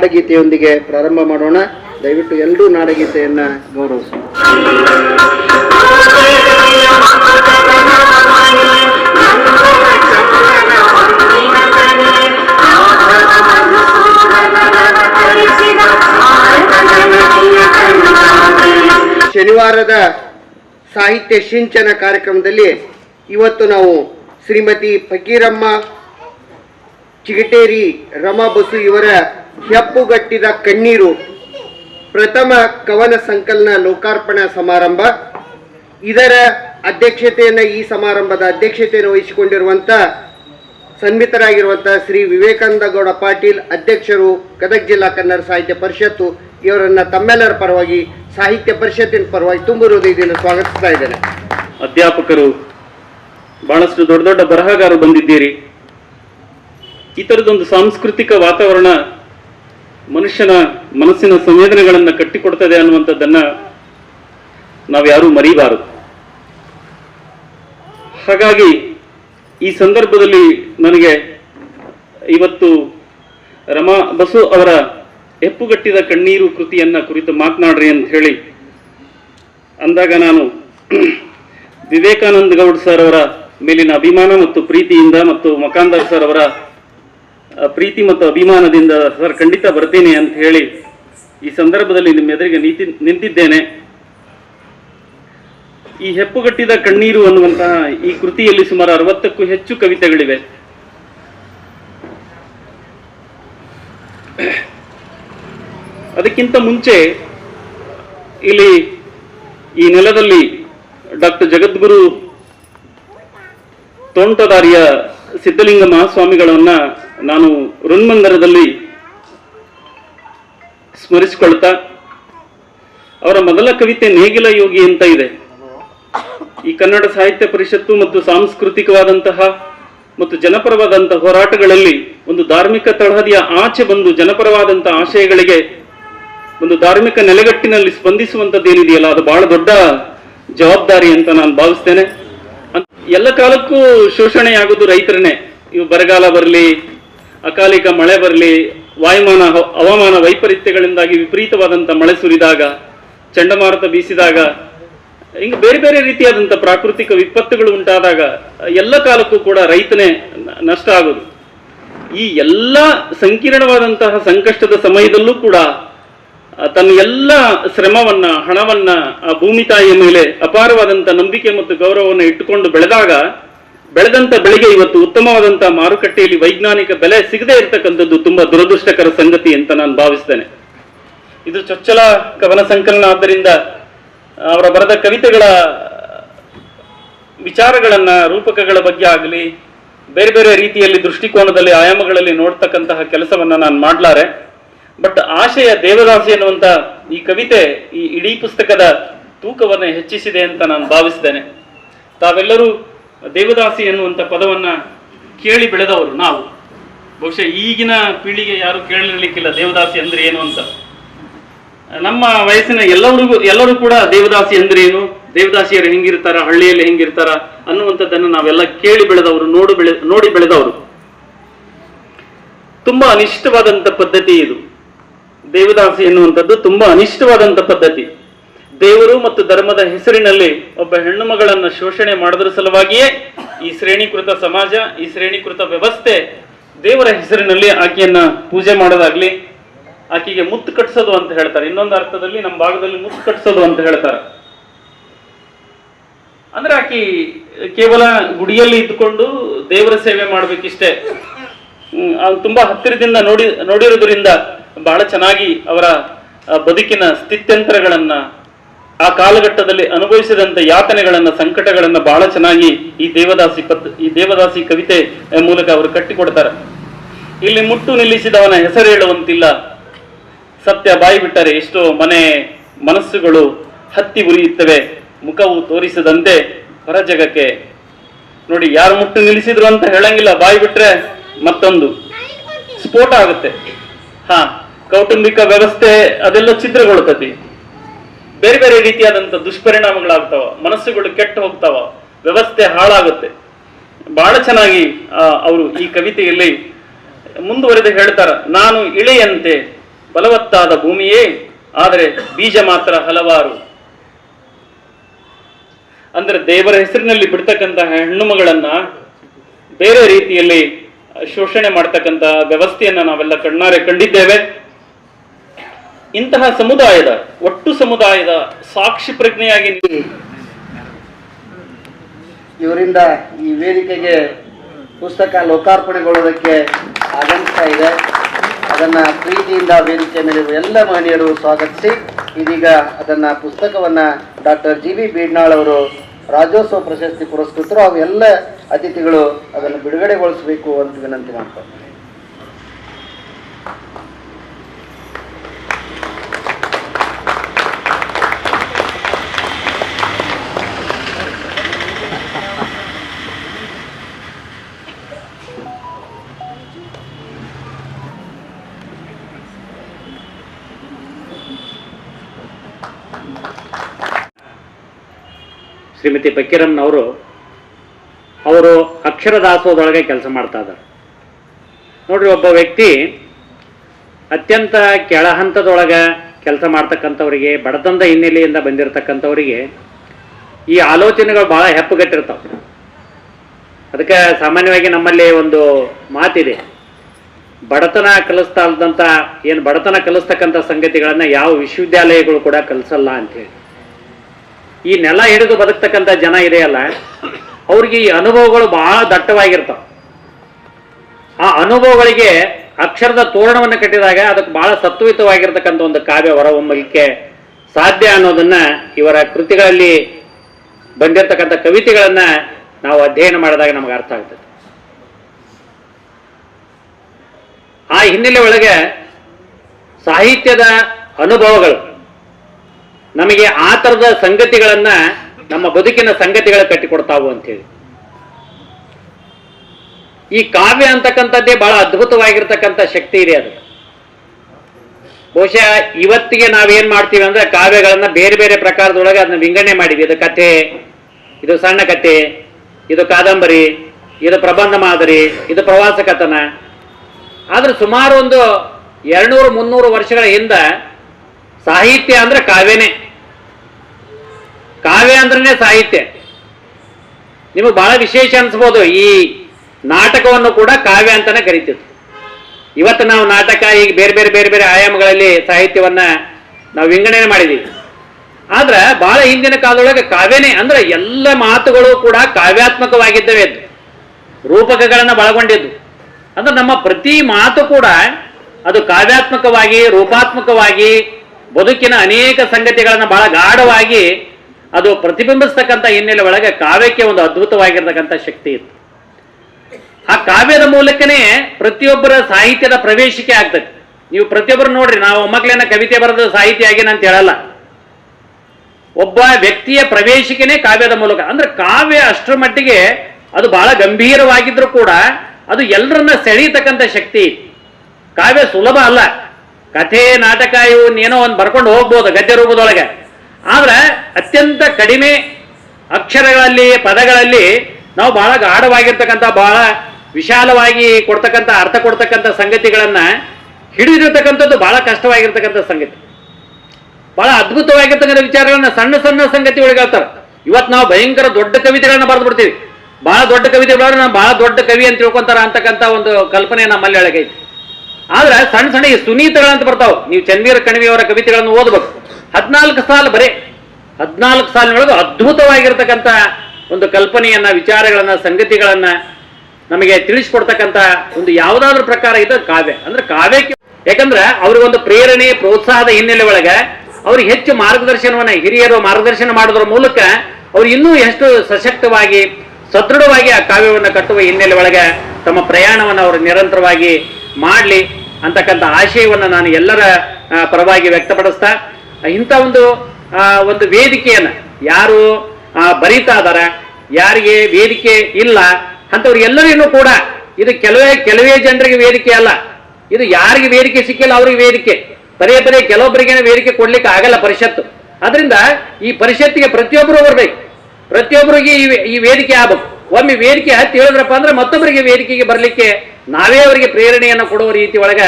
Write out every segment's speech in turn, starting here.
ನಾಡಗೀತೆಯೊಂದಿಗೆ ಪ್ರಾರಂಭ ಮಾಡೋಣ. ದಯವಿಟ್ಟು ಎಲ್ಲರೂ ನಾಡಗೀತೆಯನ್ನ ಗೌರವಿಸಿ. ಶನಿವಾರದ ಸಾಹಿತ್ಯ ಸಿಂಚನ ಕಾರ್ಯಕ್ರಮದಲ್ಲಿ ಇವತ್ತು ನಾವು ಶ್ರೀಮತಿ ಫಕೀರಮ್ಮ ಚಿಗಟೇರಿ ರಮಾ ಬಸು ಇವರ ಹೆಪ್ಪುಗಟ್ಟಿದ ಕಣ್ಣೀರು. ಪ್ರಥಮ ಕವನ ಸಂಕಲನ ಲೋಕಾರ್ಪಣಾ ಸಮಾರಂಭ. ಇದರ ಅಧ್ಯಕ್ಷತೆಯನ್ನು ಈ ಸಮಾರಂಭದ ಅಧ್ಯಕ್ಷತೆಯನ್ನು ವಹಿಸಿಕೊಂಡಿರುವಂಥ ಸನ್ಮಿತರಾಗಿರುವಂಥ ಶ್ರೀ ವಿವೇಕಾನಂದ ಗೌಡ ಪಾಟೀಲ್ ಅಧ್ಯಕ್ಷರು, ಗದಗ ಜಿಲ್ಲಾ ಕನ್ನಡ ಸಾಹಿತ್ಯ ಪರಿಷತ್ತು ಇವರನ್ನು ತಮ್ಮೆಲ್ಲರ ಪರವಾಗಿ, ಸಾಹಿತ್ಯ ಪರಿಷತ್ತಿನ ಪರವಾಗಿ ತುಂಬ ಹೃದಯದಿಂದ ಸ್ವಾಗತಿಸ್ತಾ ಇದ್ದೇನೆ. ಅಧ್ಯಾಪಕರು, ಬಹಳಷ್ಟು ದೊಡ್ಡ ದೊಡ್ಡ ಬರಹಗಾರರು ಬಂದಿದ್ದೀರಿ. ಈ ಥರದೊಂದು ಸಾಂಸ್ಕೃತಿಕ ವಾತಾವರಣ ಮನುಷ್ಯನ ಮನಸ್ಸಿನ ಸಂವೇದನೆಗಳನ್ನು ಕಟ್ಟಿಕೊಡ್ತದೆ ಅನ್ನುವಂಥದ್ದನ್ನ ನಾವ್ಯಾರೂ ಮರೀಬಾರದು. ಹಾಗಾಗಿ ಈ ಸಂದರ್ಭದಲ್ಲಿ ನನಗೆ ಇವತ್ತು ರಮಾ ಬಸು ಅವರ ಹೆಪ್ಪುಗಟ್ಟಿದ ಕಣ್ಣೀರು ಕೃತಿಯನ್ನ ಕುರಿತು ಮಾತನಾಡ್ರಿ ಅಂತ ಹೇಳಿ ಅಂದಾಗ ನಾನು ವಿವೇಕಾನಂದ ಗೌಡ್ ಸರ್ ಅವರ ಮೇಲಿನ ಅಭಿಮಾನ ಮತ್ತು ಪ್ರೀತಿಯಿಂದ ಮತ್ತು ಮಕಾಂದರ್ ಸರ್ ಅವರ ಪ್ರೀತಿ ಮತ್ತು ಅಭಿಮಾನದಿಂದ ಸರ್ ಖಂಡಿತ ಬರ್ತೀನಿ ಅಂತ ಹೇಳಿ ಈ ಸಂದರ್ಭದಲ್ಲಿ ನಿಮ್ಮ ಎದುರಿಗೆ ನೀತಿ ನಿಂತಿದ್ದೇನೆ. ಈ ಹೆಪ್ಪುಗಟ್ಟಿದ ಕಣ್ಣೀರು ಅನ್ನುವಂತಹ ಈ ಕೃತಿಯಲ್ಲಿ ಸುಮಾರು ಅರವತ್ತಕ್ಕೂ ಹೆಚ್ಚು ಕವಿತೆಗಳಿವೆ. ಅದಕ್ಕಿಂತ ಮುಂಚೆ ಇಲ್ಲಿ ಈ ನೆಲದಲ್ಲಿ ಡಾಕ್ಟರ್ ಜಗದ್ಗುರು ತೋಂಟದಾರಿಯ ಸಿದ್ಧಲಿಂಗ ಮಹಾಸ್ವಾಮಿಗಳನ್ನ ನಾನು ಋನ್ಮಂದಿರದಲ್ಲಿ ಸ್ಮರಿಸಿಕೊಳ್ತಾ ಅವರ ಮೊದಲ ಕವಿತೆ ನೇಗಿಲ ಯೋಗಿ ಅಂತ ಇದೆ. ಈ ಕನ್ನಡ ಸಾಹಿತ್ಯ ಪರಿಷತ್ತು ಮತ್ತು ಸಾಂಸ್ಕೃತಿಕವಾದಂತಹ ಮತ್ತು ಜನಪರವಾದಂತಹ ಹೋರಾಟಗಳಲ್ಲಿ ಒಂದು ಧಾರ್ಮಿಕ ತಳಹದಿಯ ಆಚೆ ಬಂದು ಜನಪರವಾದಂತಹ ಆಶಯಗಳಿಗೆ ಒಂದು ಧಾರ್ಮಿಕ ನೆಲೆಗಟ್ಟಿನಲ್ಲಿ ಸ್ಪಂದಿಸುವಂಥದ್ದು ಏನಿದೆಯಲ್ಲ ಅದು ಬಹಳ ದೊಡ್ಡ ಜವಾಬ್ದಾರಿ ಅಂತ ನಾನು ಭಾವಿಸ್ತೇನೆ. ಎಲ್ಲ ಕಾಲಕ್ಕೂ ಶೋಷಣೆ ಆಗೋದು ರೈತರನ್ನೇ. ಇವು ಬರಗಾಲ ಬರಲಿ, ಅಕಾಲಿಕ ಮಳೆ ಬರಲಿ, ವಾಯುಮಾನ, ಹವಾಮಾನ ವೈಪರೀತ್ಯಗಳಿಂದಾಗಿ ವಿಪರೀತವಾದಂಥ ಮಳೆ ಸುರಿದಾಗ, ಚಂಡಮಾರುತ ಬೀಸಿದಾಗ, ಹಿಂಗೆ ಬೇರೆ ಬೇರೆ ರೀತಿಯಾದಂಥ ಪ್ರಾಕೃತಿಕ ವಿಪತ್ತುಗಳು ಉಂಟಾದಾಗ, ಎಲ್ಲ ಕಾಲಕ್ಕೂ ಕೂಡ ರೈತನೇ ನಷ್ಟ ಆಗೋದು. ಈ ಎಲ್ಲ ಸಂಕೀರ್ಣವಾದಂತಹ ಸಂಕಷ್ಟದ ಸಮಯದಲ್ಲೂ ಕೂಡ ತನ್ನ ಎಲ್ಲ ಶ್ರಮವನ್ನ, ಹಣವನ್ನ, ಆ ಭೂಮಿ ತಾಯಿಯ ಮೇಲೆ ಅಪಾರವಾದಂತ ನಂಬಿಕೆ ಮತ್ತು ಗೌರವವನ್ನು ಇಟ್ಟುಕೊಂಡು ಬೆಳೆದಾಗ, ಬೆಳೆದಂತ ಬೆಳೆಗೆ ಇವತ್ತು ಉತ್ತಮವಾದಂತ ಮಾರುಕಟ್ಟೆಯಲ್ಲಿ ವೈಜ್ಞಾನಿಕ ಬೆಲೆ ಸಿಗದೇ ಇರತಕ್ಕಂಥದ್ದು ತುಂಬಾ ದುರದೃಷ್ಟಕರ ಸಂಗತಿ ಅಂತ ನಾನು ಭಾವಿಸ್ತೇನೆ. ಇದು ಚೊಚ್ಚಲ ಕವನ ಸಂಕಲನ ಆದ್ದರಿಂದ ಅವರ ಬರೆದ ಕವಿತೆಗಳ ವಿಚಾರಗಳನ್ನ, ರೂಪಕಗಳ ಬಗ್ಗೆ ಆಗಲಿ, ಬೇರೆ ಬೇರೆ ರೀತಿಯಲ್ಲಿ ದೃಷ್ಟಿಕೋನದಲ್ಲಿ, ಆಯಾಮಗಳಲ್ಲಿ ನೋಡ್ತಕ್ಕಂತಹ ಕೆಲಸವನ್ನ ನಾನು ಮಾಡ್ಲಾರೆ. ಬಟ್ ಆಶಯ ದೇವದಾಸಿ ಅನ್ನುವಂತ ಈ ಕವಿತೆ ಈ ಇಡೀ ಪುಸ್ತಕದ ತೂಕವನ್ನು ಹೆಚ್ಚಿಸಿದೆ ಅಂತ ನಾನು ಭಾವಿಸ್ತೇನೆ. ತಾವೆಲ್ಲರೂ ದೇವದಾಸಿ ಎನ್ನುವಂತ ಪದವನ್ನ ಕೇಳಿ ಬೆಳೆದವರು ನಾವು. ಬಹುಶಃ ಈಗಿನ ಪೀಳಿಗೆ ಯಾರು ಕೇಳಿರ್ಲಿಕ್ಕಿಲ್ಲ ದೇವದಾಸಿ ಅಂದ್ರೆ ಏನು ಅಂತ. ನಮ್ಮ ವಯಸ್ಸಿನ ಎಲ್ಲರಿಗೂ ಎಲ್ಲರೂ ಕೂಡ ದೇವದಾಸಿ ಅಂದ್ರೆ ಏನು? ದೇವದಾಸಿಯರು ಹೆಂಗಿರ್ತಾರ? ಹಳ್ಳಿಯಲ್ಲಿ ಹೆಂಗಿರ್ತಾರ? ಅನ್ನುವಂಥದ್ದನ್ನು ನಾವೆಲ್ಲ ಕೇಳಿ ಬೆಳೆದವರು, ನೋಡು ಬೆಳೆ, ನೋಡಿ ಬೆಳೆದವರು. ತುಂಬಾ ಅನಿಷ್ಟವಾದಂತ ಪದ್ಧತಿ ಇದು. ದೇವದಾಸಿ ಎನ್ನುವಂಥದ್ದು ತುಂಬಾ ಅನಿಷ್ಟವಾದಂತ ಪದ್ಧತಿ. ದೇವರು ಮತ್ತು ಧರ್ಮದ ಹೆಸರಿನಲ್ಲಿ ಒಬ್ಬ ಹೆಣ್ಣು ಮಗಳನ್ನ ಶೋಷಣೆ ಮಾಡದ್ರ ಸಲುವಾಗಿಯೇ ಈ ಶ್ರೇಣೀಕೃತ ಸಮಾಜ, ಈ ಶ್ರೇಣೀಕೃತ ವ್ಯವಸ್ಥೆ ದೇವರ ಹೆಸರಿನಲ್ಲಿ ಆಕೆಯನ್ನ ಪೂಜೆ ಮಾಡೋದಾಗ್ಲಿ, ಆಕೆಗೆ ಮುತ್ತು ಕಟ್ಸೋದು ಅಂತ ಹೇಳ್ತಾರೆ. ಇನ್ನೊಂದು ಅರ್ಥದಲ್ಲಿ ನಮ್ಮ ಭಾಗದಲ್ಲಿ ಮುತ್ತು ಕಟ್ಸೋದು ಅಂತ ಹೇಳ್ತಾರೆ. ಅಂದ್ರೆ ಆಕಿ ಕೇವಲ ಗುಡಿಯಲ್ಲಿ ಇದ್ದುಕೊಂಡು ದೇವರ ಸೇವೆ ಮಾಡ್ಬೇಕಿಷ್ಟೇ. ತುಂಬಾ ಹತ್ತಿರದಿಂದ ನೋಡಿ, ನೋಡಿರೋದ್ರಿಂದ ಬಹಳ ಚೆನ್ನಾಗಿ ಅವರ ಬದುಕಿನ ಸ್ಥಿತ್ಯಂತರಗಳನ್ನು, ಆ ಕಾಲಘಟ್ಟದಲ್ಲಿ ಅನುಭವಿಸಿದಂತ ಯಾತನೆಗಳನ್ನು, ಸಂಕಟಗಳನ್ನು ಬಹಳ ಚೆನ್ನಾಗಿ ಈ ದೇವದಾಸಿ ಪತ್, ಈ ದೇವದಾಸಿ ಕವಿತೆ ಮೂಲಕ ಅವರು ಕಟ್ಟಿಕೊಡ್ತಾರೆ. ಇಲ್ಲಿ ಮುಟ್ಟು ನಿಲ್ಲಿಸಿದವನ ಹೆಸರು ಹೇಳುವಂತಿಲ್ಲ. ಸತ್ಯ ಬಾಯಿ ಬಿಟ್ಟರೆ ಎಷ್ಟೋ ಮನೆ ಮನಸ್ಸುಗಳು ಹತ್ತಿ ಉರಿಯುತ್ತವೆ. ಮುಖವು ತೋರಿಸದಂತೆ ಹೊರ ಜಗಕ್ಕೆ ನೋಡಿ, ಯಾರು ಮುಟ್ಟು ನಿಲ್ಲಿಸಿದ್ರು ಅಂತ ಹೇಳಂಗಿಲ್ಲ. ಬಾಯಿ ಬಿಟ್ರೆ ಮತ್ತೊಂದು. ಸ್ಫೋಟ ಆಗುತ್ತೆ. ಹಾ. ಕೌಟುಂಬಿಕ ವ್ಯವಸ್ಥೆ ಅದೆಲ್ಲ ಛಿದ್ರಗೊಳ್ತತಿ. ಬೇರೆ ಬೇರೆ ರೀತಿಯಾದಂತ ದುಷ್ಪರಿಣಾಮಗಳಾಗ್ತಾವ, ಮನಸ್ಸುಗಳು ಕೆಟ್ಟು ಹೋಗ್ತಾವ, ವ್ಯವಸ್ಥೆ ಹಾಳಾಗುತ್ತೆ. ಬಹಳ ಚೆನ್ನಾಗಿ ಅವರು ಈ ಕವಿತೆಯಲ್ಲಿ ಮುಂದುವರೆದು ಹೇಳ್ತಾರ, ನಾನು ಇಳೆಯಂತೆ ಫಲವತ್ತಾದ ಭೂಮಿಯೇ, ಆದರೆ ಬೀಜ ಮಾತ್ರ ಹಲವಾರು. ಅಂದ್ರೆ ದೇವರ ಹೆಸರಿನಲ್ಲಿ ಬಿಡ್ತಕ್ಕಂತಹ ಹೆಣ್ಣು ಮಗಳನ್ನ ಬೇರೆ ರೀತಿಯಲ್ಲಿ ಶೋಷಣೆ ಮಾಡ್ತಕ್ಕಂತಹ ವ್ಯವಸ್ಥೆಯನ್ನ ನಾವೆಲ್ಲ ಕಣ್ಣಾರೆ ಕಂಡಿದ್ದೇವೆ. ಇಂತಹ ಸಮುದಾಯದ, ಒಟ್ಟು ಸಮುದಾಯದ ಸಾಕ್ಷಿ ಪ್ರಜ್ಞೆಯಾಗಿ ಇವರಿಂದ ಈ ವೇದಿಕೆಗೆ ಪುಸ್ತಕ ಲೋಕಾರ್ಪಣೆಗೊಳ್ಳುವುದಕ್ಕೆ ಆಗಮಿಸ್ತಾ ಇದೆ. ಅದನ್ನ ಪ್ರೀತಿಯಿಂದ ವೇದಿಕೆ ಮೇಲೆ ಎಲ್ಲ ಮಹನೀಯರು ಸ್ವಾಗತಿಸಿ, ಇದೀಗ ಅದನ್ನ ಪುಸ್ತಕವನ್ನ ಡಾಕ್ಟರ್ ಜಿ ಬಿ ಬೀಡ್ನಾಳ್ ಅವರು ರಾಜ್ಯೋತ್ಸವ ಪ್ರಶಸ್ತಿ ಪುರಸ್ಕೃತರು ಹಾಗೂ ಎಲ್ಲ ಅತಿಥಿಗಳು ಅದನ್ನು ಬಿಡುಗಡೆಗೊಳಿಸಬೇಕು ಅಂತ ವಿನಂತಿ ಮಾಡ್ತಾರೆ ಶ್ರೀಮತಿ ಪಕ್ಕೀರಮ್ಮನವರು ಅವರು ಅಕ್ಷರ ದಾಸೋಹದೊಳಗೆ ಕೆಲಸ ಮಾಡ್ತಾ ಇದ್ದಾರೆ. ನೋಡ್ರಿ, ಒಬ್ಬ ವ್ಯಕ್ತಿ ಅತ್ಯಂತ ಕೆಳಹಂತದೊಳಗೆ ಕೆಲಸ ಮಾಡ್ತಕ್ಕಂಥವರಿಗೆ, ಬಡತನದ ಹಿನ್ನೆಲೆಯಿಂದ ಬಂದಿರತಕ್ಕಂಥವರಿಗೆ ಈ ಆಲೋಚನೆಗಳು ಭಾಳ ಹೆಪ್ಪುಗಟ್ಟಿರ್ತಾವೆ. ಅದಕ್ಕೆ ಸಾಮಾನ್ಯವಾಗಿ ನಮ್ಮಲ್ಲಿ ಒಂದು ಮಾತಿದೆ, ಬಡತನ ಕಲಿಸ್ತಾ ಇದ್ದಂಥ ಏನು ಬಡತನ ಕಲಿಸ್ತಕ್ಕಂಥ ಸಂಗತಿಗಳನ್ನು ಯಾವ ವಿಶ್ವವಿದ್ಯಾಲಯಗಳು ಕೂಡ ಕಲಿಸಲ್ಲ ಅಂತೇಳಿ ಈ ನೆಲ ಹಿಡಿದು ಬದುಕ್ತಕ್ಕಂಥ ಜನ ಇದೆಯಲ್ಲ ಅವ್ರಿಗೆ ಈ ಅನುಭವಗಳು ಬಹಳ ದಟ್ಟವಾಗಿರ್ತಾವ. ಆ ಅನುಭವಗಳಿಗೆ ಅಕ್ಷರದ ತೋರಣವನ್ನು ಕಟ್ಟಿದಾಗ ಅದಕ್ಕೆ ಬಹಳ ಸತ್ವಯುತವಾಗಿರ್ತಕ್ಕಂಥ ಒಂದು ಕಾವ್ಯ ಹೊರಹೊಮ್ಮಲಿಕ್ಕೆ ಸಾಧ್ಯ ಅನ್ನೋದನ್ನ ಇವರ ಕೃತಿಗಳಲ್ಲಿ ಬಂದಿರತಕ್ಕಂಥ ಕವಿತೆಗಳನ್ನ ನಾವು ಅಧ್ಯಯನ ಮಾಡಿದಾಗ ನಮಗೆ ಅರ್ಥ ಆಗ್ತದೆ. ಆ ಹಿನ್ನೆಲೆ ಒಳಗೆ ಸಾಹಿತ್ಯದ ಅನುಭವಗಳು ನಮಗೆ ಆ ಥರದ ಸಂಗತಿಗಳನ್ನ ನಮ್ಮ ಬದುಕಿನ ಸಂಗತಿಗಳ ಕಟ್ಟಿಕೊಡ್ತಾವು ಅಂತೇಳಿ ಈ ಕಾವ್ಯ ಅಂತಕ್ಕಂಥದ್ದೇ ಬಹಳ ಅದ್ಭುತವಾಗಿರ್ತಕ್ಕಂಥ ಶಕ್ತಿ ಇದೆ ಅದು. ಬಹುಶಃ ಇವತ್ತಿಗೆ ನಾವೇನ್ ಮಾಡ್ತೀವಿ ಅಂದ್ರೆ ಕಾವ್ಯಗಳನ್ನ ಬೇರೆ ಬೇರೆ ಪ್ರಕಾರದೊಳಗೆ ಅದನ್ನ ವಿಂಗಡಣೆ ಮಾಡಿವಿ ಇದು ಕಥೆ, ಇದು ಸಣ್ಣ ಕಥೆ, ಇದು ಕಾದಂಬರಿ, ಇದು ಪ್ರಬಂಧ ಮಾದರಿ, ಇದು ಪ್ರವಾಸ ಕಥನ. ಆದ್ರೆ ಸುಮಾರು ಒಂದು ಎರಡ್ನೂರು, ಮುನ್ನೂರು ವರ್ಷಗಳ ಹಿಂದ ಸಾಹಿತ್ಯ ಅಂದ್ರೆ ಕಾವ್ಯನೇ. ಕಾವ್ಯ ಅಂದ್ರೆ ಸಾಹಿತ್ಯ. ನಿಮಗೆ ಬಹಳ ವಿಶೇಷ ಅನ್ಸ್ಬೋದು, ಈ ನಾಟಕವನ್ನು ಕೂಡ ಕಾವ್ಯ ಅಂತಾನೆ ಕರಿತಿತ್ತು ಇವತ್ತು ನಾವು ನಾಟಕ, ಈಗ ಬೇರೆ ಬೇರೆ ಬೇರೆ ಬೇರೆ ಆಯಾಮಗಳಲ್ಲಿ ಸಾಹಿತ್ಯವನ್ನ ನಾವು ವಿಂಗಡಣೆ ಮಾಡಿದೀವಿ. ಆದ್ರೆ ಬಹಳ ಹಿಂದಿನ ಕಾಲದೊಳಗೆ ಕಾವ್ಯನೇ ಅಂದ್ರೆ ಎಲ್ಲ ಮಾತುಗಳು ಕೂಡ ಕಾವ್ಯಾತ್ಮಕವಾಗಿದ್ದವೆ ಅದು ರೂಪಕಗಳನ್ನ ಬಳಗೊಂಡಿದ್ದು ಅಂದ್ರೆ ನಮ್ಮ ಪ್ರತಿ ಮಾತು ಕೂಡ ಅದು ಕಾವ್ಯಾತ್ಮಕವಾಗಿ, ರೂಪಾತ್ಮಕವಾಗಿ ಬದುಕಿನ ಅನೇಕ ಸಂಗತಿಗಳನ್ನ ಬಹಳ ಗಾಢವಾಗಿ ಅದು ಪ್ರತಿಬಿಂಬಿಸ್ತಕ್ಕಂಥ ಹಿನ್ನೆಲೆ ಒಳಗೆ ಕಾವ್ಯಕ್ಕೆ ಒಂದು ಅದ್ಭುತವಾಗಿರ್ತಕ್ಕಂಥ ಶಕ್ತಿ ಇತ್ತು. ಆ ಕಾವ್ಯದ ಮೂಲಕನೇ ಪ್ರತಿಯೊಬ್ಬರ ಸಾಹಿತ್ಯದ ಪ್ರವೇಶಿಕೆ ಆಗ್ತದೆ. ನೀವು ಪ್ರತಿಯೊಬ್ಬರು ನೋಡ್ರಿ, ನಾವು ಮಕ್ಕಳನ್ನ ಕವಿತೆ ಬರೆದ ಸಾಹಿತ್ಯ ಆಗಿನ ಅಂತ ಹೇಳಲ್ಲ. ಒಬ್ಬ ವ್ಯಕ್ತಿಯ ಪ್ರವೇಶಿಕೆನೇ ಕಾವ್ಯದ ಮೂಲಕ. ಅಂದ್ರೆ ಕಾವ್ಯ ಅಷ್ಟರ ಮಟ್ಟಿಗೆ ಅದು ಬಹಳ ಗಂಭೀರವಾಗಿದ್ರು ಕೂಡ ಅದು ಎಲ್ಲರನ್ನ ಸೆಳೀತಕ್ಕಂಥ ಶಕ್ತಿ. ಕಾವ್ಯ ಸುಲಭ ಅಲ್ಲ. ಕಥೆ, ನಾಟಕ ಇವನ್ನೇನೋ ಒಂದು ಬರ್ಕೊಂಡು ಹೋಗ್ಬೋದು ಗದ್ಯ ರೂಪದೊಳಗೆ. ಆದ್ರೆ ಅತ್ಯಂತ ಕಡಿಮೆ ಅಕ್ಷರಗಳಲ್ಲಿ, ಪದಗಳಲ್ಲಿ ನಾವು ಬಹಳ ಗಾಢವಾಗಿರ್ತಕ್ಕಂಥ, ಬಹಳ ವಿಶಾಲವಾಗಿ ಕೊಡ್ತಕ್ಕಂಥ, ಅರ್ಥ ಕೊಡ್ತಕ್ಕಂಥ ಸಂಗತಿಗಳನ್ನ ಹಿಡಿದಿರ್ತಕ್ಕಂಥದ್ದು ಬಹಳ ಕಷ್ಟವಾಗಿರ್ತಕ್ಕಂಥ ಸಂಗತಿ. ಬಹಳ ಅದ್ಭುತವಾಗಿರ್ತಕ್ಕಂಥ ವಿಚಾರಗಳನ್ನ ಸಣ್ಣ ಸಣ್ಣ ಸಂಗತಿ ಒಳಗೆ ಹೇಳ್ತಾರೆ. ಇವತ್ತು ನಾವು ಭಯಂಕರ ದೊಡ್ಡ ಕವಿತೆಗಳನ್ನ ಬರೆದು ಬಿಡ್ತೀವಿ. ಬಹಳ ದೊಡ್ಡ ಕವಿತೆ ಬರೋರು ನಾವು ಬಹಳ ದೊಡ್ಡ ಕವಿ ಅಂತ ತಿಳ್ಕೊಂತಾರ ಅಂತಕ್ಕಂಥ ಒಂದು ಕಲ್ಪನೆ ನಮ್ಮಲ್ಲಿ ಒಳಗೈತಿ ಆದ್ರೆ ಸಣ್ಣ ಸಣ್ಣ ಈ ಸುನೀತಗಳಂತ ಬರ್ತಾವ. ನೀವು ಚನ್ವೀರ ಕಣಿವೆಯವರ ಕವಿತೆಗಳನ್ನು ಓದಬೇಕು. ಹದಿನಾಲ್ಕು ಸಾಲ ಬರೇ, ಹದಿನಾಲ್ಕು ಸಾಲಿನೊಳಗೆ ಅದ್ಭುತವಾಗಿರ್ತಕ್ಕಂಥ ಒಂದು ಕಲ್ಪನೆಯನ್ನ, ವಿಚಾರಗಳನ್ನ, ಸಂಗತಿಗಳನ್ನ ನಮಗೆ ತಿಳಿಸ್ಕೊಡ್ತಕ್ಕಂಥ ಒಂದು ಯಾವುದಾದ್ರೂ ಪ್ರಕಾರ ಇದ್ದ ಕಾವ್ಯ. ಅಂದ್ರೆ ಕಾವ್ಯಕ್ಕೆ ಯಾಕಂದ್ರೆ ಅವ್ರಿಗೊಂದು ಪ್ರೇರಣೆ, ಪ್ರೋತ್ಸಾಹದ ಹಿನ್ನೆಲೆ ಒಳಗೆ ಅವ್ರಿಗೆ ಹೆಚ್ಚು ಮಾರ್ಗದರ್ಶನವನ್ನ, ಹಿರಿಯರು ಮಾರ್ಗದರ್ಶನ ಮಾಡೋದ್ರ ಮೂಲಕ ಅವ್ರು ಇನ್ನೂ ಎಷ್ಟು ಸಶಕ್ತವಾಗಿ, ಸದೃಢವಾಗಿ ಆ ಕಾವ್ಯವನ್ನು ಕಟ್ಟುವ ಹಿನ್ನೆಲೆ ಒಳಗೆ ತಮ್ಮ ಪ್ರಯಾಣವನ್ನು ಅವರು ನಿರಂತರವಾಗಿ ಮಾಡಲಿ. ಅಂತಕ್ಕಂಥ ಆಶಯವನ್ನು ನಾನು ಎಲ್ಲರ ಪರವಾಗಿ ವ್ಯಕ್ತಪಡಿಸ್ತಾ, ಇಂಥ ಒಂದು ಒಂದು ವೇದಿಕೆಯನ್ನು ಯಾರು ಬರೀತಾ ಇದಾರೆ ಯಾರಿಗೆ ವೇದಿಕೆ ಇಲ್ಲ ಅಂಥವ್ರಿಗೆಲ್ಲರಿಗೂ ಕೂಡ ಇದು ಕೆಲವೇ ಕೆಲವೇ ಜನರಿಗೆ ವೇದಿಕೆ ಅಲ್ಲ. ಇದು ಯಾರಿಗೆ ವೇದಿಕೆ ಸಿಕ್ಕಿಲ್ಲ ಅವ್ರಿಗೆ ವೇದಿಕೆ. ಪದೇ ಪದೇ ಕೆಲವೊಬ್ಬರಿಗೆ ವೇದಿಕೆ ಕೊಡ್ಲಿಕ್ಕೆ ಆಗಲ್ಲ ಪರಿಷತ್ತು. ಅದರಿಂದ ಈ ಪರಿಷತ್ತಿಗೆ ಪ್ರತಿಯೊಬ್ಬರು ಬರಬೇಕು. ಪ್ರತಿಯೊಬ್ಬರಿಗೆ ಈ ವೇದಿಕೆ ಆಗ್ಬೇಕು. ಒಮ್ಮೆ ವೇದಿಕೆ ಹತ್ತಿ ಹೇಳಿದ್ರಪ್ಪ ಅಂದ್ರೆ ಮತ್ತೊಬ್ಬರಿಗೆ ವೇದಿಕೆಗೆ ಬರಲಿಕ್ಕೆ ನಾವೇ ಅವರಿಗೆ ಪ್ರೇರಣೆಯನ್ನು ಕೊಡುವ ರೀತಿ ಒಳಗ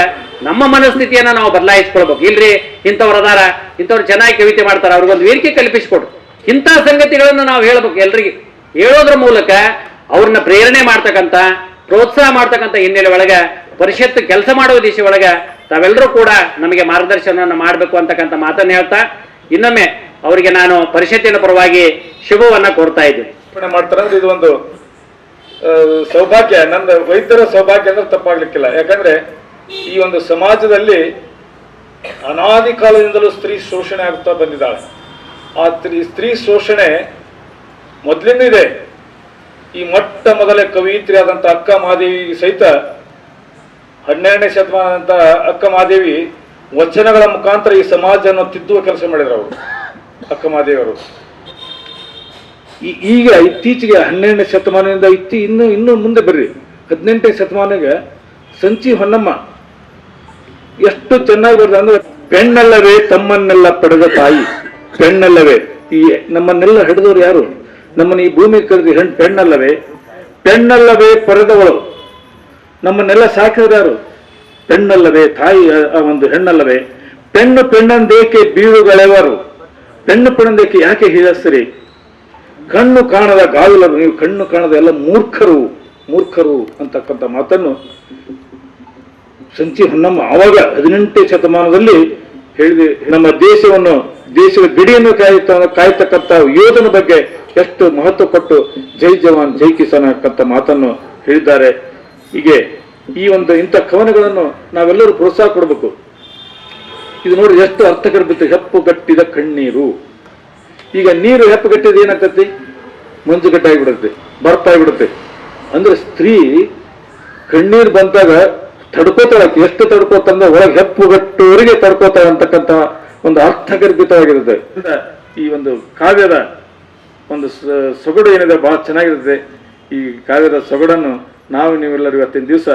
ನಮ್ಮ ಮನಸ್ಥಿತಿಯನ್ನ ನಾವು ಬದಲಾಯಿಸ್ಕೊಳ್ಬೇಕು. ಇಲ್ರಿ, ಇಂಥವ್ರು ಅದಾರ, ಇಂಥವ್ರು ಚೆನ್ನಾಗಿ ಕವಿತೆ ಮಾಡ್ತಾರೆ, ಅವ್ರಿಗೊಂದು ವೇದಿಕೆ ಕಲ್ಪಿಸಿಕೊಡು. ಇಂಥ ಸಂಗತಿಗಳನ್ನು ನಾವು ಹೇಳ್ಬೇಕು ಎಲ್ರಿಗೆ. ಹೇಳೋದ್ರ ಮೂಲಕ ಅವ್ರನ್ನ ಪ್ರೇರಣೆ ಮಾಡ್ತಕ್ಕಂಥ, ಪ್ರೋತ್ಸಾಹ ಮಾಡ್ತಕ್ಕಂಥ ಹಿನ್ನೆಲೆ ಒಳಗೆ, ಪರಿಷತ್ತು ಕೆಲಸ ಮಾಡುವ ದಿಶೆ ಒಳಗ ತಾವೆಲ್ಲರೂ ಕೂಡ ನಮಗೆ ಮಾರ್ಗದರ್ಶನವನ್ನು ಮಾಡಬೇಕು ಅಂತಕ್ಕಂಥ ಮಾತನ್ನು ಹೇಳ್ತಾ, ಇನ್ನೊಮ್ಮೆ ಅವರಿಗೆ ನಾನು ಪರಿಷತ್ತಿನ ಪರವಾಗಿ ಶುಭವನ್ನು ಕೋರ್ತಾ ಇದ್ದೀನಿ. ಅರ್ಪಣೆ ಮಾಡ್ತಾರೆ ಅಂದ್ರೆ ಇದು ಒಂದು ಸೌಭಾಗ್ಯ. ನನ್ನ ವೈದ್ಯರ ಸೌಭಾಗ್ಯ ಅಂದ್ರೆ ತಪ್ಪಾಗ್ಲಿಕ್ಕಿಲ್ಲ. ಯಾಕಂದ್ರೆ ಈ ಒಂದು ಸಮಾಜದಲ್ಲಿ ಅನಾದಿ ಕಾಲದಿಂದಲೂ ಸ್ತ್ರೀ ಶೋಷಣೆ ಆಗ್ತಾ ಬಂದಿದ್ದಾಳೆ. ಆ ಸ್ತ್ರೀ ಸ್ತ್ರೀ ಶೋಷಣೆ ಇದೆ ಈ ಮೊಟ್ಟ ಮೊದಲ ಕವಿಯಿತ್ರಿ ಆದಂತ ಅಕ್ಕ ಮಹಾದೇವಿ ಸಹಿತ ಹನ್ನೆರಡನೇ ಶತಮಾನದಂತ ಅಕ್ಕ ಮಹಾದೇವಿ ವಚನಗಳ ಮುಖಾಂತರ ಈ ಸಮಾಜವನ್ನು ತಿದ್ದುವ ಕೆಲಸ ಮಾಡಿದ್ರು ಅವರು, ಅಕ್ಕ ಮಹಾದೇವಿ ಅವರು ಈಗ ಇತ್ತೀಚೆಗೆ ಹನ್ನೆರಡನೇ ಶತಮಾನದಿಂದ ಇತ್ತಿ ಇನ್ನು ಇನ್ನೂ ಮುಂದೆ ಬರ್ರಿ. ಹದಿನೆಂಟನೇ ಶತಮಾನಗೆ ಸಂಚಿ ಹೊನ್ನಮ್ಮ. ಎಷ್ಟು ಚೆನ್ನಾಗಿ ಬರ್ತದೆ ಅಂದ್ರೆ ಪೆಣ್ಣಲ್ಲವೇ ತಮ್ಮನ್ನೆಲ್ಲ ಪಡೆದ ತಾಯಿ. ಪೆಣ್ಣಲ್ಲವೇ ಈ ನಮ್ಮನ್ನೆಲ್ಲ ಹಿಡಿದವರು ಯಾರು? ನಮ್ಮನ್ನ ಈ ಭೂಮಿ ಕರೆದು ಹೆಣ್ಣು ಪೆಣ್ಣಲ್ಲವೇ ಪೆಣ್ಣಲ್ಲವೇ ಪಡೆದವಳು. ನಮ್ಮನ್ನೆಲ್ಲ ಸಾಕಿದ್ರು ಯಾರು? ಪೆಣ್ಣಲ್ಲವೇ ತಾಯಿ ಒಂದು ಹೆಣ್ಣಲ್ಲವೇ. ಪೆಣ್ಣು ಪೆಣ್ಣಂದೇಕೆ ಬೀಳುಗಳೆವರು? ಪೆಣ್ಣು ಪೆಣ್ಣಂದೇಕೆ ಯಾಕೆ ಹೀರಸ್ರಿ ಕಣ್ಣು ಕಾಣದ ಗಾವಿಲರು ನೀವು ಕಣ್ಣು ಕಾಣದ ಎಲ್ಲ ಮೂರ್ಖರು ಮೂರ್ಖರು ಅಂತಕ್ಕಂಥ ಮಾತನ್ನು ಸಂಚಿ ನಮ್ಮ ಆವಾಗ ಹದಿನೆಂಟನೇ ಶತಮಾನದಲ್ಲಿ ಹೇಳಿದೆ, ನಮ್ಮ ದೇಶವನ್ನು, ದೇಶದ ಗಡಿಯನ್ನು ಕಾಯುತ್ತ, ಕಾಯ್ತಕ್ಕಂಥ ಯೋಧನ ಬಗ್ಗೆ ಎಷ್ಟು ಮಹತ್ವ ಕೊಟ್ಟು ಜೈ ಜವಾನ್, ಜೈ ಕಿಸಾನ್ ಅಂತಕ್ಕಂಥ ಮಾತನ್ನು ಹೇಳಿದ್ದಾರೆ. ಹೀಗೆ ಈ ಒಂದು ಇಂಥ ಕವನಗಳನ್ನು ನಾವೆಲ್ಲರೂ ಪ್ರೋತ್ಸಾಹ ಕೊಡಬೇಕು. ಇದು ನೋಡಿ ಎಷ್ಟು ಅರ್ಥಗರ್ಭಿತ ಹೆಪ್ಪು ಗಟ್ಟಿದ ಕಣ್ಣೀರು. ಈಗ ನೀರು ಹೆಪ್ಪುಗಟ್ಟಿದ ಏನಾಗ್ತತಿ ಮಂಜುಗಟ್ಟಾಗಿ ಬಿಡುತ್ತೆ ಅಂದ್ರೆ ಸ್ತ್ರೀ ಕಣ್ಣೀರು ಬಂದಾಗ ತಡ್ಕೋತಾಳಕ್ಕೆ. ಎಷ್ಟು ತಡ್ಕೋತಂದ್ರೆ ಒಳಗೆ ಹೆಪ್ಪುಗಟ್ಟುವರಿಗೆ ತಡ್ಕೋತಾಳ ಅಂತಕ್ಕಂಥ ಒಂದು ಅರ್ಥಗರ್ಭಿತವಾಗಿರುತ್ತೆ. ಈ ಒಂದು ಕಾವ್ಯದ ಒಂದು ಸೊಗಡು ಏನಿದೆ, ಬಹಳ ಚೆನ್ನಾಗಿರುತ್ತೆ. ಈ ಕಾವ್ಯದ ಸೊಗಡನ್ನು ನಾವು ನೀವೆಲ್ಲರೂ ಇವತ್ತಿನ ದಿವಸ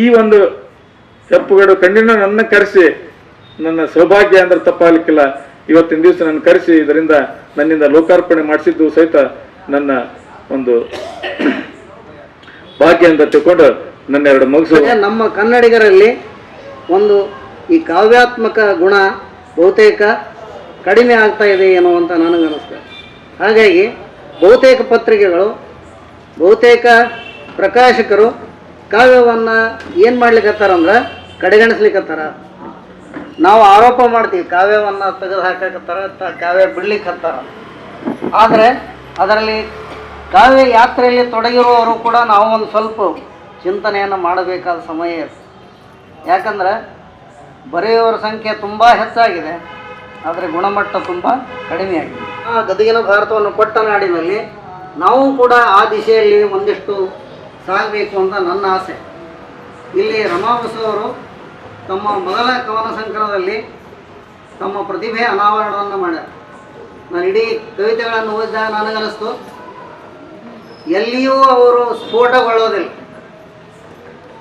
ಈ ಒಂದು ಹೆಪ್ಪುಗಡು ಕಣ್ಣಿನ ನನ್ನ ಕರೆಸಿ, ನನ್ನ ಸೌಭಾಗ್ಯ ಅಂದ್ರೆ ತಪ್ಪಾಗಲಿಕ್ಕಿಲ್ಲ. ಇವತ್ತಿನ ದಿವಸ ನನ್ನ ಕರೆಸಿ ಇದರಿಂದ ನನ್ನಿಂದ ಲೋಕಾರ್ಪಣೆ ಮಾಡಿಸಿದ್ದು ಸಹಿತ ನನ್ನ ಒಂದು ಭಾಗ್ಯ ಅಂತ ತಿಳ್ಕೊಂಡು ನನ್ನ ಎರಡು ಮಗಸು ನಮ್ಮ ಕನ್ನಡಿಗರಲ್ಲಿ ಒಂದು ಈ ಕಾವ್ಯಾತ್ಮಕ ಗುಣ ಬಹುತೇಕ ಕಡಿಮೆ ಆಗ್ತಾ ಇದೆ ಏನೋ ಅಂತ ನನಗನ್ನಿಸ್ತದೆ ಹಾಗಾಗಿ ಬಹುತೇಕ ಪತ್ರಿಕೆಗಳು, ಬಹುತೇಕ ಪ್ರಕಾಶಕರು ಕಾವ್ಯವನ್ನು ಏನು ಮಾಡ್ಲಿಕ್ಕತ್ತಾರಂದ್ರೆ ಕಡೆಗಣಿಸ್ಲಿಕ್ಕತ್ತಾರ ನಾವು ಆರೋಪ ಮಾಡ್ತೀವಿ, ಕಾವ್ಯವನ್ನು ತೆಗೆದು ಹಾಕಕತ್ತಾರ ಕಾವ್ಯ ಬಿಡ್ಲಿಕ್ಕೆ ಹತ್ತಾರ ಆದರೆ ಅದರಲ್ಲಿ ಕಾವ್ಯ ಯಾತ್ರೆಯಲ್ಲಿ ತೊಡಗಿರುವವರು ಕೂಡ ನಾವು ಒಂದು ಸ್ವಲ್ಪ ಚಿಂತನೆಯನ್ನು ಮಾಡಬೇಕಾದ ಸಮಯ ಇದೆ. ಯಾಕಂದ್ರೆ ಬರೆಯುವವರ ಸಂಖ್ಯೆ ತುಂಬ ಹೆಚ್ಚಾಗಿದೆ, ಆದರೆ ಗುಣಮಟ್ಟ ತುಂಬ ಕಡಿಮೆಯಾಗಿದೆ. ಆ ಗದಗಿನ ಭಾರತವನ್ನು ಕೊಟ್ಟ ನಾಡಿನಲ್ಲಿ ನಾವು ಕೂಡ ಆ ದಿಶೆಯಲ್ಲಿ ಒಂದಿಷ್ಟು ಸಾಗಬೇಕು ಅಂತ ನನ್ನ ಆಸೆ. ಇಲ್ಲಿ ರಮಾಬಸು ತಮ್ಮ ಮೊದಲ ಕವನ ಸಂಕಲನದಲ್ಲಿ ತಮ್ಮ ಪ್ರತಿಭೆ ಅನಾವರಣವನ್ನು ಮಾಡ್ಯಾರ ನಾನು ಇಡೀ ಕವಿತೆಗಳನ್ನು ಓದಿದಾಗ ನನಗನ್ನಿಸ್ತು ಎಲ್ಲಿಯೂ ಅವರು ಸ್ಫೋಟಗೊಳ್ಳೋದಿಲ್ಲ.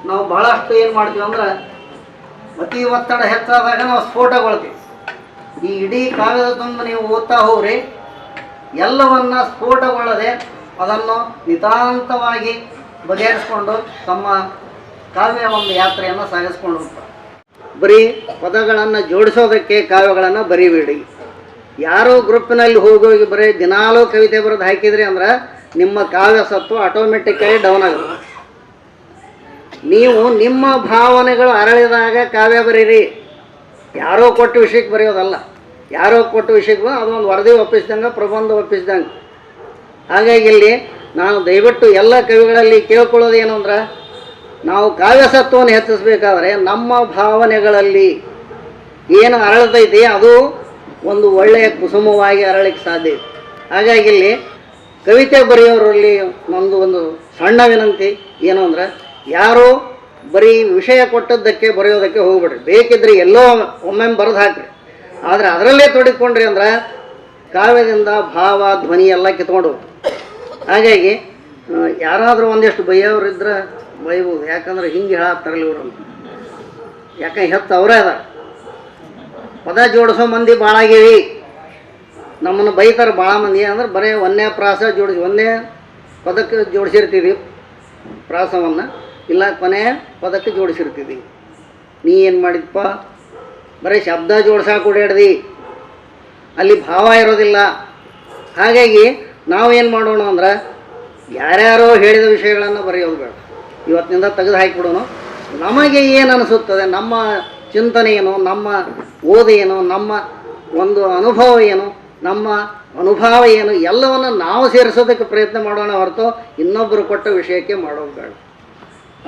ನಾವು ಬಹಳಷ್ಟು ಏನು ಮಾಡ್ತೀವಿ ಅಂದ್ರೆ, ಅತಿ ಒತ್ತಡ ಹೆಚ್ಚಾದಾಗ ನಾವು ಸ್ಫೋಟಗೊಳ್ತೀವಿ. ಈ ಇಡೀ ಕಾವ್ಯದ ತುಂಬ ನೀವು ಓದ್ತಾ ಹೋಗ್ರಿ, ಎಲ್ಲವನ್ನ ಸ್ಫೋಟಗೊಳ್ಳದೆ ಅದನ್ನು ನಿತಾಂತವಾಗಿ ಬಗೆಹರಿಸ್ಕೊಂಡು ತಮ್ಮ ಕಾವ್ಯ ಒಂದು ಯಾತ್ರೆಯನ್ನು ಸಾಗಿಸ್ಕೊಂಡು ಹೋಗ್ತಾರೆ. ಬರೀ ಪದಗಳನ್ನು ಜೋಡಿಸೋದಕ್ಕೆ ಕಾವ್ಯಗಳನ್ನು ಬರಿಬೇಡಿ. ಯಾರೋ ಗ್ರೂಪ್ನಲ್ಲಿ ಹೋಗಿ ಹೋಗಿ ಬರೀ ದಿನಾಲೂ ಕವಿತೆ ಬರೆದು ಹಾಕಿದ್ರಿ ಅಂದ್ರೆ ನಿಮ್ಮ ಕಾವ್ಯ ಸತ್ವ ಆಟೋಮೆಟಿಕ್ಕಾಗಿ ಡೌನ್ ಆಗುತ್ತೆ. ನೀವು ನಿಮ್ಮ ಭಾವನೆಗಳು ಅರಳಿದಾಗ ಕಾವ್ಯ ಬರೀರಿ. ಯಾರೋ ಕೊಟ್ಟ ವಿಷಯಕ್ಕೆ ಬರೆಯೋದಲ್ಲ. ಯಾರೋ ಕೊಟ್ಟ ವಿಷಯಕ್ಕೆ ಅದೊಂದು ವರದಿ ಒಪ್ಪಿಸಿದಂಗೆ, ಪ್ರಬಂಧ ಒಪ್ಪಿಸಿದಂಗೆ. ಹಾಗಾಗಿ ಇಲ್ಲಿ ನಾನು ದಯವಿಟ್ಟು ಎಲ್ಲ ಕವಿಗಳಲ್ಲಿ ಕೇಳ್ಕೊಳ್ಳೋದು ಏನು ಅಂದ್ರೆ ನಾವು ಕಾವ್ಯ ಸತ್ವವನ್ನು ಹೆಚ್ಚಿಸಬೇಕಾದ್ರೆ ನಮ್ಮ ಭಾವನೆಗಳಲ್ಲಿ ಏನು ಅರಳತೈತಿ ಅದು ಒಂದು ಒಳ್ಳೆಯ ಕುಸುಮವಾಗಿ ಅರಳಿಕ್ಕೆ ಸಾಧ್ಯ ಇದೆ. ಹಾಗಾಗಿ ಇಲ್ಲಿ ಕವಿತೆ ಬರೆಯೋರಲ್ಲಿ ನಮ್ಮದು ಒಂದು ಸಣ್ಣ ವಿನಂತಿ ಏನು ಅಂದ್ರೆ, ಯಾರು ಬರೀ ವಿಷಯ ಕೊಟ್ಟದ್ದಕ್ಕೆ ಬರೆಯೋದಕ್ಕೆ ಹೋಗ್ಬಿಡ್ರಿ. ಬೇಕಿದ್ರೆ ಎಲ್ಲೋ ಒಮ್ಮೊಮ್ಮೆ ಬರೆದು ಹಾಕ್ರಿ. ಆದರೆ ಅದರಲ್ಲೇ ತೊಡಗಿಕೊಂಡ್ರಿ ಅಂದ್ರೆ ಕಾವ್ಯದಿಂದ ಭಾವ ಧ್ವನಿ ಎಲ್ಲ ಕಿತ್ಕೊಂಡು ಹಾಗಾಗಿ ಯಾರಾದರೂ ಒಂದಿಷ್ಟು ಬೈಯೋರು ಇದ್ರೆ ಬೈಬೋದು. ಯಾಕಂದ್ರೆ ಹಿಂಗೆ ಹೇಳತ್ತಾರಲ್ಲ ಇವರು ಯಾಕಂದ್ರೆ ಹೆತ್ತು ಅವರೇ ಅದ ಪದ ಜೋಡಿಸೋ ಮಂದಿ ಭಾಳ ಆಗೇವಿ. ನಮ್ಮನ್ನು ಬೈತಾರೆ ಭಾಳ ಮಂದಿ. ಅಂದ್ರೆ ಬರೀ ಒಂದೇ ಪ್ರಾಸ ಜೋಡಿಸಿ ಒಂದೇ ಪದಕ್ಕೆ ಜೋಡಿಸಿರ್ತೀವಿ ಪ್ರಾಸವನ್ನು. ಇಲ್ಲ, ಕೊನೆ ಪದಕ್ಕೆ ಜೋಡಿಸಿರ್ತೀವಿ. ನೀ ಏನು ಮಾಡಿದಪ್ಪ ಬರೀ ಶಬ್ದ ಜೋಡ್ಸಾಕ ಓಡಾಡ್ದಿ ಅಲ್ಲಿ ಭಾವ ಇರೋದಿಲ್ಲ. ಹಾಗಾಗಿ ನಾವು ಏನು ಮಾಡೋಣ ಅಂದ್ರೆ ಯಾರ್ಯಾರೋ ಹೇಳಿದ ವಿಷಯಗಳನ್ನು ಬರೆಯೋದು ಬೇಡ. ಇವತ್ತಿನಿಂದ ತೆಗೆದು ಹಾಕಿಬಿಡೋಣ ನಮಗೆ ಏನು ಅನಿಸುತ್ತದೆ? ನಮ್ಮ ಚಿಂತನೆ ಏನು? ನಮ್ಮ ಓದು ಏನು? ನಮ್ಮ ಒಂದು ಅನುಭವ ಏನು? ನಮ್ಮ ಅನುಭವ ಏನು? ಎಲ್ಲವನ್ನು ನಾವು ಸೇರಿಸೋದಕ್ಕೆ ಪ್ರಯತ್ನ ಮಾಡೋಣ ಹೊರತು ಇನ್ನೊಬ್ಬರು ಕೊಟ್ಟ ವಿಷಯಕ್ಕೆ ಮಾಡೋದು ಬೇಡ.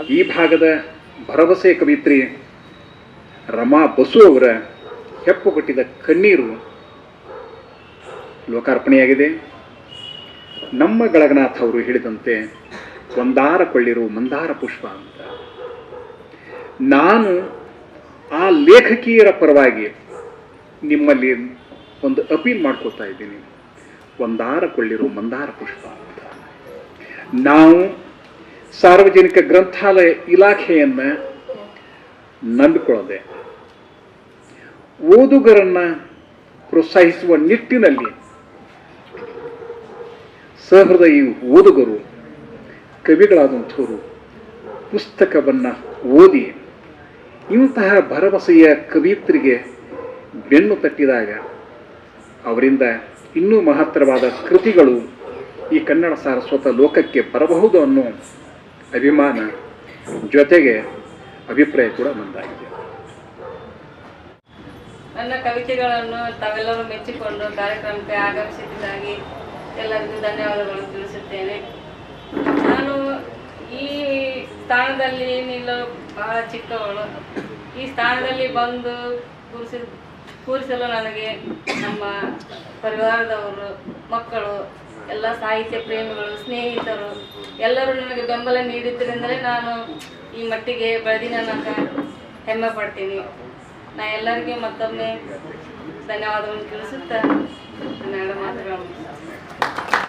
ಈ ಭಾಗದ ಭರವಸೆ ಕವಿತ್ರಿ ರಮಾ ಬಸು ಅವರ ಹೆಪ್ಪುಗಟ್ಟಿದ ಕಣ್ಣೀರು ಲೋಕಾರ್ಪಣೆಯಾಗಿದೆ. ನಮ್ಮ ಗಳಗನಾಥ್ ಅವರು ಹೇಳಿದಂತೆ ಒಂದಾರ ಕೊಳ್ಳಿರು ಮಂದಾರ ಪುಷ್ಪ ಅಂತ. ನಾನು ಆ ಲೇಖಕಿಯರ ಪರವಾಗಿ ನಿಮ್ಮಲ್ಲಿ ಒಂದು ಅಪೀಲ್ ಮಾಡ್ಕೊತಾ ಇದ್ದೀನಿ. ಒಂದಾರ ಕೊಳ್ಳಿರು ಮಂದಾರ ಪುಷ್ಪ ಅಂತ. ನಾವು ಸಾರ್ವಜನಿಕ ಗ್ರಂಥಾಲಯ ಇಲಾಖೆಯನ್ನು ನಂಬಿಕೊಳ್ಳದೆ, ಓದುಗರನ್ನ ಪ್ರೋತ್ಸಾಹಿಸುವ ನಿಟ್ಟಿನಲ್ಲಿ ಸಹೃದಯಿ ಓದುಗರು, ಕವಿಗಳಾದಂಥವರು, ಪುಸ್ತಕವನ್ನು ಓದಿ ಇಂತಹ ಭರವಸೆಯ ಕವಿಯತ್ರಿಗೆ ಬೆನ್ನು ತಟ್ಟಿದಾಗ ಅವರಿಂದ ಇನ್ನೂ ಮಹತ್ತರವಾದ ಕೃತಿಗಳು ಈ ಕನ್ನಡ ಸಾರಸ್ವತ ಲೋಕಕ್ಕೆ ಬರಬಹುದು ಅನ್ನೋ ಅಭಿಮಾನ ಜೊತೆಗೆ ಅಭಿಪ್ರಾಯ ಕೂಡ ಮುಂದಾಗಿದೆ ನನ್ನ ಕವಿತೆಗಳನ್ನು ತಾವೆಲ್ಲರೂ ಮೆಚ್ಚಿಕೊಂಡು ಕಾರ್ಯಕ್ರಮಕ್ಕೆ ಆಗಮಿಸಿದ್ದಕ್ಕಾಗಿ ಎಲ್ಲರಿಗೂ ಧನ್ಯವಾದಗಳು ತಿಳಿಸುತ್ತೇನೆ. ನಾನು ಈ ಸ್ಥಾನದಲ್ಲಿ ನಿಲ್ಲಲು ಬಹಳ ಚಿಕ್ಕವಳು. ಈ ಸ್ಥಾನದಲ್ಲಿ ಬಂದು ಕೂರಿಸಿ, ಕೂರಿಸಲು ನನಗೆ ನಮ್ಮ ಪರಿವಾರದವರು, ಮಕ್ಕಳು, ಎಲ್ಲ ಸಾಹಿತ್ಯ ಪ್ರೇಮಿಗಳು, ಸ್ನೇಹಿತರು ಎಲ್ಲರೂ ನನಗೆ ಬೆಂಬಲ ನೀಡಿದ್ದರಿಂದಲೇ ನಾನು ಈ ಮಟ್ಟಿಗೆ ಬೆಳೆದಿನ ಹೆಮ್ಮೆ ಪಡ್ತೀನಿ. ನಾ ಎಲ್ಲರಿಗೂ ಮತ್ತೊಮ್ಮೆ ಧನ್ಯವಾದಗಳನ್ನು ತಿಳಿಸುತ್ತಾ, ನನ್ನ ಮಾತುಗಳು ಮಾತುಗಳನ್ನು.